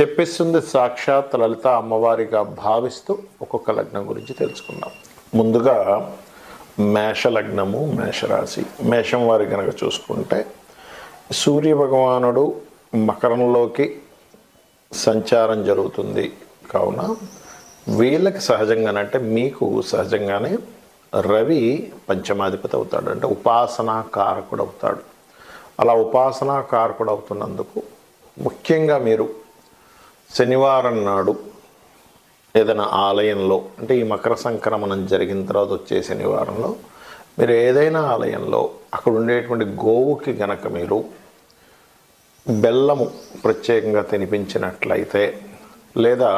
చెప్పిస్తుంది సాక్షాత్ లలిత అమ్మవారిగా భావిస్తూ ఒక్కొక్క లగ్నం గురించి తెలుసుకుందాం. ముందుగా మేష లగ్నము మేషరాశి. మేషం వారి కనుక చూసుకుంటే సూర్య భగవానుడు మకరంలోకి సంచారం జరుగుతుంది. కావున వీళ్ళకి సహజంగానంటే మీకు సహజంగానే రవి పంచమాధిపతి అవుతాడు. అంటే ఉపాసనా కారకుడు అవుతాడు. అలా ఉపాసనా కారకుడు అవుతున్నందుకు ముఖ్యంగా మీరు శనివారం నాడు ఏదైనా ఆలయంలో అంటే ఈ మకర సంక్రమణం జరిగిన తర్వాత వచ్చే శనివారంలో మీరు ఏదైనా ఆలయంలో అక్కడ ఉండేటువంటి గోవుకి గనక మీరు బెల్లము ప్రత్యేకంగా తినిపించినట్లయితే లేదా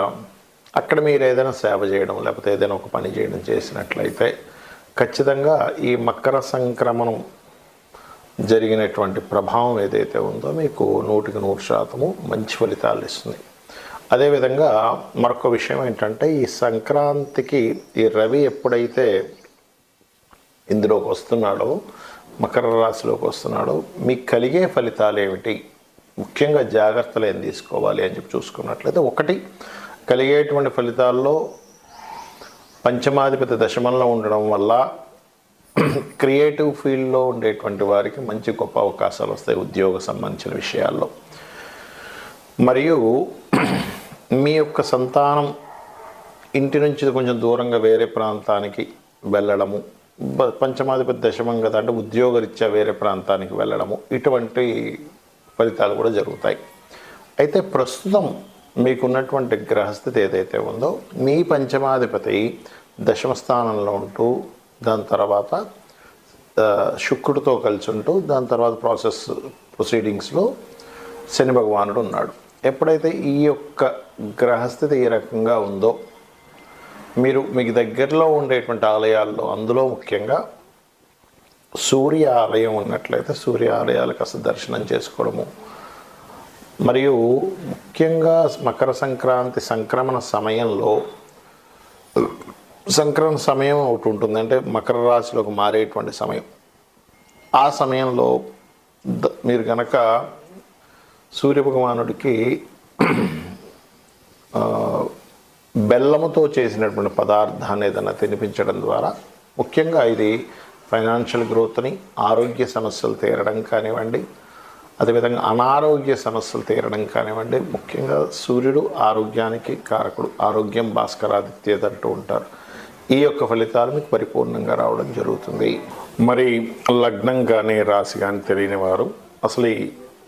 అక్కడ మీరు ఏదైనా సేవ చేయడం లేకపోతే ఏదైనా ఒక పని చేయడం చేసినట్లయితే ఖచ్చితంగా ఈ మకర సంక్రమణం జరిగినటువంటి ప్రభావం ఏదైతే ఉందో మీకు నూటికి నూరు శాతము మంచి ఫలితాలు ఇస్తుంది. అదేవిధంగా మరొక విషయం ఏంటంటే ఈ సంక్రాంతికి ఈ రవి ఎప్పుడైతే ఇందులోకి వస్తున్నాడో మకర రాశిలోకి వస్తున్నాడో మీకు కలిగే ఫలితాలు ఏమిటి? ముఖ్యంగా జాగ్రత్తలు ఏం తీసుకోవాలి అని చెప్పి చూసుకున్నట్లయితే ఒకటి కలిగేటువంటి ఫలితాల్లో పంచమాధిపతి దశమంలో ఉండడం వల్ల క్రియేటివ్ ఫీల్డ్లో ఉండేటువంటి వారికి మంచి గొప్ప అవకాశాలు వస్తాయి ఉద్యోగ సంబంధించిన విషయాల్లో. మరియు మీ యొక్క సంతానం ఇంటి నుంచి కొంచెం దూరంగా వేరే ప్రాంతానికి వెళ్ళడము పంచమాధిపతి దశమం కదా అంటే ఉద్యోగరీత్యా వేరే ప్రాంతానికి వెళ్ళడము ఇటువంటి ఫలితాలు కూడా జరుగుతాయి. అయితే ప్రస్తుతం మీకున్నటువంటి గ్రహస్థితి ఏదైతే ఉందో మీ పంచమాధిపతి దశమ స్థానంలో ఉంటూ దాని తర్వాత శుక్రుడితో కలిసి ఉంటూ దాని తర్వాత ప్రాసెస్ ప్రొసీడింగ్స్లో శని భగవానుడు ఉన్నాడు. ఎప్పుడైతే ఈ యొక్క గ్రహస్థితి ఈ రకంగా ఉందో మీరు మీకు దగ్గరలో ఉండేటువంటి ఆలయాల్లో అందులో ముఖ్యంగా సూర్య ఆలయం ఉన్నట్లయితే సూర్య ఆలయాలకు అసలు దర్శనం చేసుకోవడము. మరియు ముఖ్యంగా మకర సంక్రాంతి సంక్రమణ సమయంలో సంక్రమణ సమయం ఒకటి ఉంటుంది. అంటే మకర రాశిలోకి మారేటువంటి సమయం. ఆ సమయంలో ద- మీరు కనుక సూర్యభగవానుడికి బెల్లముతో చేసినటువంటి పదార్థాన్ని ఏదైనా తినిపించడం ద్వారా ముఖ్యంగా ఇది ఫైనాన్షియల్ గ్రోత్ని ఆరోగ్య సమస్యలు తీరడం కానివ్వండి అదేవిధంగా అనారోగ్య సమస్యలు తీరడం కానివ్వండి ముఖ్యంగా సూర్యుడు ఆరోగ్యానికి కారకుడు ఆరోగ్యం భాస్కరాదిత్యది అంటూ ఉంటారు. ఈ యొక్క ఫలితాలు మీకు పరిపూర్ణంగా రావడం జరుగుతుంది. మరి లగ్నం కానీ రాశి కానీ తెలియని వారు అసలు ఈ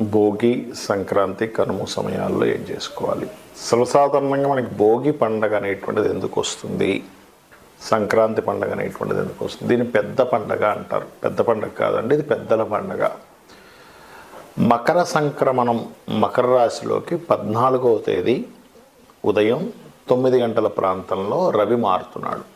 భోగి సంక్రాంతి కనుమ సమయాల్లో ఏం చేసుకోవాలి? సర్వసాధారణంగా మనకి భోగి పండగ అనేటువంటిది ఎందుకు వస్తుంది? సంక్రాంతి పండగ అనేటువంటిది ఎందుకు వస్తుంది? దీన్ని పెద్ద పండగ అంటారు. పెద్ద పండగ కాదండి ఇది పెద్దల పండగ. మకర సంక్రమణం మకర రాశిలోకి పద్నాలుగవ తేదీ ఉదయం తొమ్మిది గంటల ప్రాంతంలో రవి మారుతున్నాడు.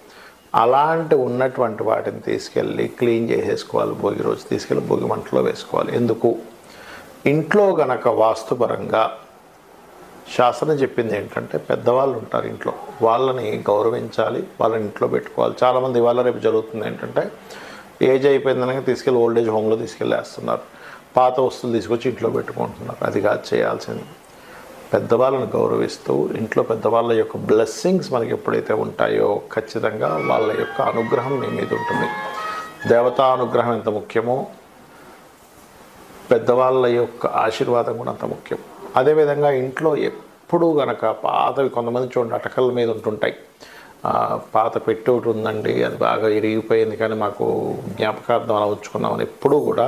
అలాంటి ఉన్నటువంటి వాటిని తీసుకెళ్ళి క్లీన్ చేసేసుకోవాలి. భోగి రోజు తీసుకెళ్ళి భోగి మంటలో వేసుకోవాలి. ఎందుకు? ఇంట్లో గనక వాస్తుపరంగా శాస్త్రం చెప్పింది ఏంటంటే పెద్దవాళ్ళు ఉంటారు ఇంట్లో. వాళ్ళని గౌరవించాలి వాళ్ళని ఇంట్లో పెట్టుకోవాలి. చాలామంది ఇవాళ రేపు జరుగుతుంది ఏంటంటే ఏజ్ అయిపోయిందనగా తీసుకెళ్ళి ఓల్డ్ ఏజ్ హోమ్లో తీసుకెళ్ళేస్తున్నారు. పాత వస్తువులు తీసుకొచ్చి ఇంట్లో పెట్టుకుంటున్నారు. అది కాదు చేయాల్సింది. పెద్దవాళ్ళని గౌరవిస్తూ ఇంట్లో పెద్దవాళ్ళ యొక్క బ్లెస్సింగ్స్ మనకి ఎప్పుడైతే ఉంటాయో ఖచ్చితంగా వాళ్ళ యొక్క అనుగ్రహం మీ మీద ఉంటుంది. దేవతా అనుగ్రహం ఎంత ముఖ్యమో పెద్దవాళ్ళ యొక్క ఆశీర్వాదం కూడా అంత ముఖ్యం. అదేవిధంగా ఇంట్లో ఎప్పుడూ గనక పాతవి కొంతమంది చూడండి అటకల మీద ఉంటుంటాయి. పాత పెట్టి ఒకటి ఉందండి అది బాగా ఇరిగిపోయింది కానీ మాకు జ్ఞాపకార్థం అలా ఉంచుకున్నామని ఎప్పుడూ కూడా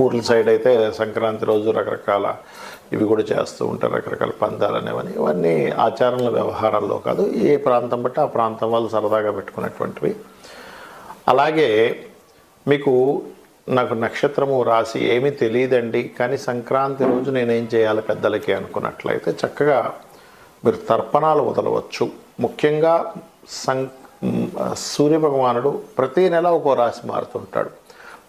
ఊర్ల సైడ్ అయితే సంక్రాంతి రోజు రకరకాల ఇవి కూడా చేస్తూ ఉంటారు రకరకాల పందాలు అనేవని ఇవన్నీ ఆచారాల వ్యవహారాల్లో కాదు ఏ ప్రాంతం బట్టి ఆ ప్రాంతం వాళ్ళు సరదాగా పెట్టుకున్నటువంటివి. అలాగే మీకు నాకు నక్షత్రము రాసి ఏమీ తెలియదండి కానీ సంక్రాంతి రోజు నేనేం చేయాలి పెద్దలకి అనుకున్నట్లయితే చక్కగా మీరు తర్పణాలు వదలవచ్చు. ముఖ్యంగా సం సూర్య భగవానుడు ప్రతి నెల ఒక్కో రాశి మారుతుంటాడు